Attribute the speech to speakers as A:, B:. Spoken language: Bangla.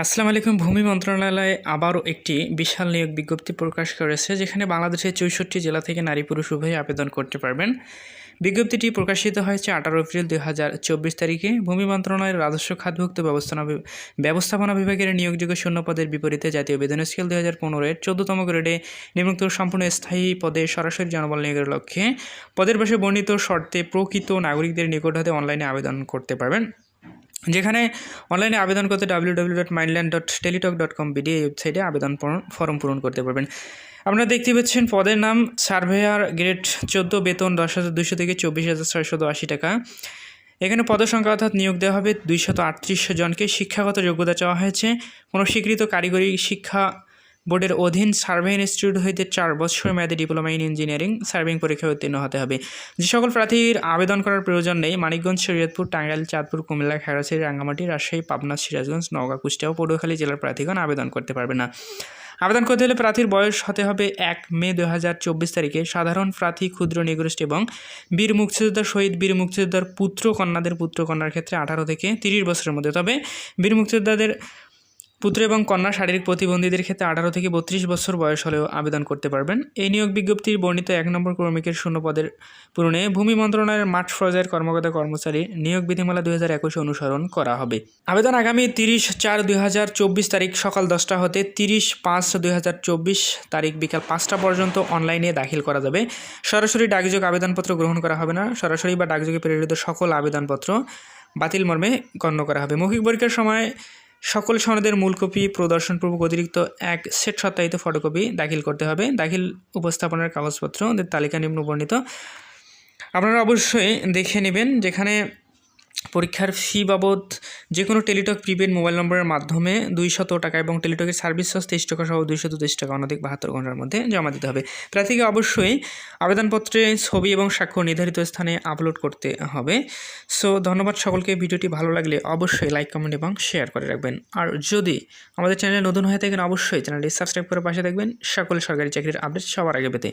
A: আসসালামু আলাইকুম। ভূমি মন্ত্রণালয় আবারও একটি বিশাল নিয়োগ বিজ্ঞপ্তি প্রকাশ করেছে, যেখানে বাংলাদেশের চৌষট্টি জেলা থেকে নারী পুরুষ উভয়ই আবেদন করতে পারবেন। বিজ্ঞপ্তিটি প্রকাশিত হয়েছে আঠারো এপ্রিল দুই হাজার চব্বিশ তারিখে। ভূমি মন্ত্রণালয়ের রাজস্ব খাতভুক্ত ব্যবস্থাপনা বি- ব্যবস্থাপনা বিভাগের নিয়োগযোগ্য শূন্য পদের বিপরীতে জাতীয় বেতন স্কেল দুই হাজার পনেরোর চোদ্দতম গ্রেডে নিম্নোক্ত সম্পূর্ণ স্থায়ী পদে সরাসরি জনবল নিয়োগের লক্ষ্যে পদের পাশে বর্ণিত শর্তে প্রকৃত নাগরিকদের নিকট হতে অনলাইনে আবেদন করতে পারবেন। যেখানে অনলাইনে আবেদন করতে W W dot mainland dot Teletalk dot com BD এই ওয়েবসাইটে আবেদন ফর্ম পূরণ করতে পারবেন। আপনারা দেখতে পাচ্ছেন পদের নাম সার্ভেয়ার গ্রেড চোদ্দ, বেতন দশ হাজার দুশো থেকে চব্বিশ হাজার ছয়শত আশি টাকা। এখানে পদসংখ্যা অর্থাৎ নিয়োগ দেওয়া হবে দুইশত আটত্রিশ জনকে। শিক্ষাগত যোগ্যতা চাওয়া হয়েছে। কোনো স্বীকৃত কারিগরি শিক্ষা বোর্ডের অধীন সার্ভে ইনস্টিটিউট হইতে চার বছর মেয়াদী ডিপ্লোমা ইন ইঞ্জিনিয়ারিং সার্ভিং পরীক্ষায় উত্তীর্ণ হতে হবে। যে সকল প্রার্থীর আবেদন করার প্রয়োজন নেই মানিকগঞ্জ শরীয়তপুর টাঙ্গাইল চাঁদপুর কুমিল্লা খাগড়াছড়ি রাঙ্গামাটি রাজশাহী পাবনা সিরাজগঞ্জ নওগাঁ কুষ্টিয়া ও পটুয়াখালী জেলার প্রার্থীগণ আবেদন করতে পারবে না। আবেদন করতে হলে প্রার্থীর বয়স হতে হবে এক মে দু হাজার চব্বিশ তারিখে। সাধারণ প্রার্থী ক্ষুদ্র নিগোষ্ঠী এবং বীর মুক্তিযোদ্ধা শহীদ বীর মুক্তিযোদ্ধার পুত্র কন্যাদের পুত্র কন্যার ক্ষেত্রে আঠারো থেকে তিরিশ বছরের মধ্যে। তবে বীর মুক্তিযোদ্ধাদের পুত্র এবং কন্যা শারীরিক প্রতিবন্ধীদের ক্ষেত্রে আঠারো থেকে বত্রিশ বছর বয়স হলেও আবেদন করতে পারবেন। এই নিয়োগ বিজ্ঞপ্তির বর্ণিত এক নম্বর কর্মীকের শূন্য পদের পূরণে ভূমি মন্ত্রণালয়ের মাঠ পর্যায়ের কর্মকর্তা কর্মচারী নিয়োগ বিধিমালা দুই হাজার একুশে অনুসরণ করা হবে। আবেদন আগামী তিরিশ চার দুই হাজার চব্বিশ তারিখ সকাল দশটা হতে তিরিশ পাঁচ দুই হাজার চব্বিশ তারিখ বিকাল পাঁচটা পর্যন্ত অনলাইনে দাখিল করা যাবে। সরাসরি ডাকযোগ আবেদনপত্র গ্রহণ করা হবে না। সরাসরি বা ডাকযোগে প্রেরিত সকল আবেদনপত্র বাতিল মর্মে গণ্য করা হবে। মৌখিক পরীক্ষার সময় সকল সনদের মূল কপি প্রদর্শনপূর্বক অতিরিক্ত এক সেট সত্যায়িত ফটোকপি দাখিল করতে হবে। দাখিল উপস্থাপনার কাগজপত্র তালিকা নিম্ন বর্ণিত। আপনারা অবশ্যই দেখে নেবেন যেখানে পরীক্ষার ফি বাবদ যে কোনো টেলিটক প্রিপেড মোবাইল নম্বরের মাধ্যমে দুইশত টাকা এবং টেলিটকের সার্ভিস চার্জ তেইশ টাকা সহ দুইশত তেইশ টাকা অনধিক বাহাত্তর ঘণ্টার মধ্যে জমা দিতে হবে। প্রার্থীকে অবশ্যই আবেদনপত্রে ছবি এবং স্বাক্ষর নির্ধারিত স্থানে আপলোড করতে হবে। সো ধন্যবাদ সকলকে। ভিডিওটি ভালো লাগলে অবশ্যই লাইক কমেন্ট এবং শেয়ার করে রাখবেন। আর যদি আমাদের চ্যানেলে নতুন হয়ে থাকেন, অবশ্যই চ্যানেলটি সাবস্ক্রাইব করে পাশে দেখবেন সকল সরকারি চাকরির আপডেট সবার আগে পেতে।